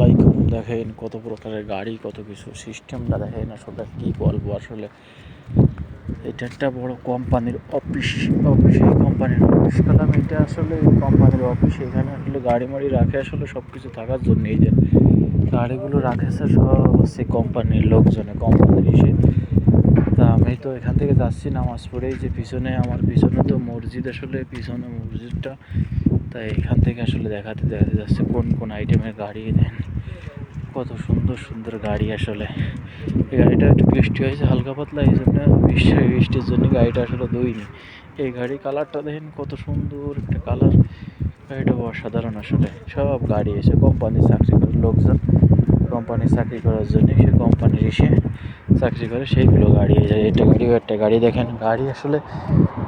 আলাইকুম দেখেন কত প্রকারের গাড়ি, কত কিছু সিস্টেমটা দেখেন আসলে কি বলব আসলে। এটা একটা বড় কোম্পানির অফিস অফিস এই কোম্পানির অফিস কালাম এটা আসলে কোম্পানির অফিস এখানে আসলে গাড়ি মাড়ি রাখে আসলে সব কিছু থাকার জন্য। এই যে গাড়িগুলো রাখেছে সব হচ্ছে কোম্পানির লোকজনে কোম্পানির এসে। তা আমি তো এখান থেকে যাচ্ছি নামাজ পড়েই যে পিছনে আমার পিছনে তো মসজিদ আসলে, পিছনে মসজিদটা। তাই এখান থেকে আসলে দেখাতে দেখাতে যাচ্ছে কোন কোন আইটেমের গাড়ি, দেন কত সুন্দর সুন্দর গাড়ি আসলে। এই গাড়িটা একটু বৃষ্টি হয়েছে, হালকা পাতলা এই জন্য বৃষ্টি, বৃষ্টির জন্য গাড়িটা আসলে দইনি এই গাড়ি কালারটা দেখেন কত সুন্দর একটা কালার। গাড়িটা অসাধারণ আসলে। সব গাড়ি এসে কোম্পানির চাকরি করে, লোকজন কোম্পানির চাকরি করার জন্য সে কোম্পানির এসে চাকরি করে, সেইগুলো গাড়ি এই যে একটা গাড়ি একটা গাড়ি দেখেন। গাড়ি আসলে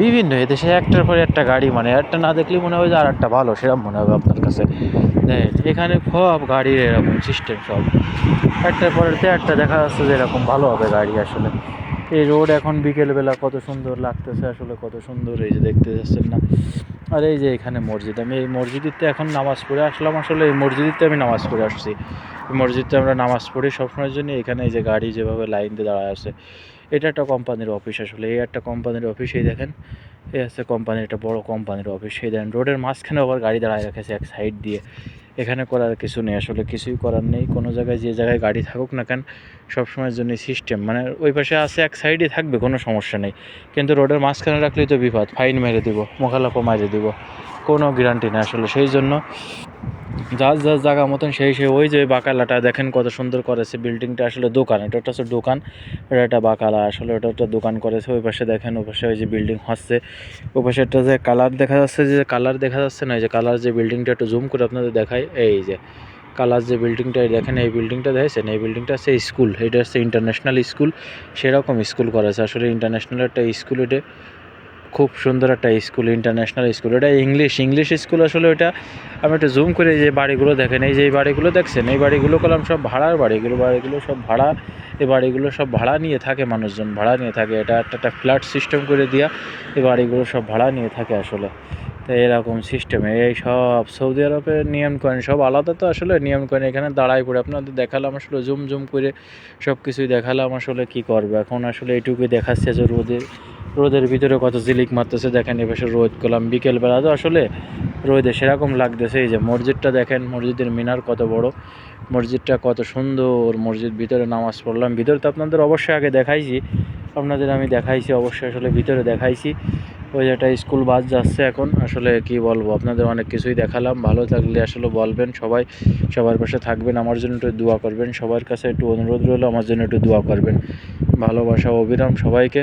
বিভিন্ন এদেশে একটার পরে একটা গাড়ি মানে একটা না দেখলেই মনে হবে যে আর একটা ভালো, সেরকম মনে হবে আপনার কাছে। এখানে সব গাড়ির এরকম সিস্টেম সব। একটার পরে একটা দেখা যাচ্ছে যে এরকম ভালো হবে গাড়ি আসলে। এই রোড এখন বিকেলবেলা কত সুন্দর লাগতেছে আসলে, কত সুন্দর এই যে দেখতে যাচ্ছেন না। আর এই যে এখানে মসজিদ, আমি এই মসজিদিতে এখন নামাজ পড়ে আসলাম, আসলে এই মসজিদিতে আমি নামাজ পড়ে আসছি। এই মসজিদে আমরা নামাজ পড়ি, সবসময়ের জন্য এখানে এই যে গাড়ি যেভাবে লাইন দিয়ে দাঁড়ায় আছে, এটা একটা কোম্পানির অফিস আসলে। এই একটা কোম্পানির অফিস এই দেখেন, এই আছে কোম্পানির, একটা বড় কোম্পানির অফিস সেই দেখেন রোডের মাঝখানে আবার গাড়ি দাঁড়ায় রেখেছে এক সাইড দিয়ে। এখানে করার কিছু নেই, আসলে কিছুই করার নেই। কোনো জায়গায় যে জায়গায় গাড়ি থাকুক না কেন, সবসময়ের জন্য সিস্টেম মানে ওই পাশে আছে, এক সাইডে থাকবে, কোনো সমস্যা নেই। কিন্তু রোডের মাঝখানে রাখলেই তো বিপদ। ফাইন মেরে দিব, মোকালাপো মারে দিব। কোনো গ্যারান্টি নেই আসলে। সেই জন্য যার যার জায়গা মতন সেই সেই ওই যে বাকালাটা, দেখেন কত সুন্দর করেছে বিল্ডিংটা আসলে দোকান, এটা একটা হচ্ছে দোকান, এটা একটা বাকালা। আসলে ওটা একটা দোকান করেছে, ওই পাশে দেখেন, ওই পাশে ওই যে বিল্ডিং হচ্ছে। ওই পাশে একটা যে কালার দেখা যাচ্ছে, যে কালার দেখা যাচ্ছে না যে কালার যে বিল্ডিংটা একটু জুম করে আপনাদের দেখাই, এই যে কালার যে বিল্ডিংটা দেখেন, এই বিল্ডিংটা দেখেছেন? এই বিল্ডিংটা হচ্ছে স্কুল এটা হচ্ছে ইন্টারন্যাশনাল স্কুল সেরকম স্কুল করেছে। আসলে ইন্টারন্যাশনাল একটা স্কুল এটা খুব সুন্দর একটা স্কুল ইন্টারন্যাশনাল স্কুল। এটা ইংলিশ ইংলিশ স্কুল আসলে ওইটা আমি একটু জুম করে যে বাড়িগুলো দেখেন, এই যে এই বাড়িগুলো দেখছেন, এই বাড়িগুলো করলাম সব ভাড়ার বাড়িগুলো বাড়িগুলো সব ভাড়া, এই বাড়িগুলো সব ভাড়া নিয়ে থাকে মানুষজন, ভাড়া নিয়ে থাকে। এটা একটা একটা ফ্ল্যাট সিস্টেম করে দেওয়া এই বাড়িগুলো সব ভাড়া নিয়ে থাকে আসলে। তো এরকম সিস্টেমে এই সব সৌদি আরবের নিয়ম কয়েন সব আলাদা তো আসলে নিয়ম কয়েন এখানে দাঁড়াই পড়ে আপনাদের দেখালাম আসলে জুম জুম করে সব কিছুই দেখালাম আসলে কি করবে। এখন আসলে এইটুকুই দেখাচ্ছে যে রোদের রোদের ভিতরে কত জিলিক মারতেছে দেখেন এপাশে রোদ করলাম বিকেলবেলা। তো আসলে রোদে সেরকম লাগতেছে, এই যে মসজিদটা দেখেন, মসজিদের মিনার কত বড়, মসজিদটা কত সুন্দর, মসজিদ ভিতরে নামাজ পড়লাম। ভিতরে তো আপনাদের অবশ্যই আগে দেখাইছি, আপনাদের আমি দেখাইছি, অবশ্যই আসলে ভিতরে দেখাইছি। ওই যে একটা স্কুল বাস যাচ্ছে এখন, আসলে কি বলব, আপনাদের অনেক কিছুই দেখালাম। ভালো থাকলে আসলে বলবেন সবাই, সবার পাশে থাকবেন, আমার জন্য একটু দোয়া করবেন। সবার কাছে একটু অনুরোধ রইল, আমার জন্য একটু দোয়া করবেন। ভালোবাসা অবিরাম সবাইকে।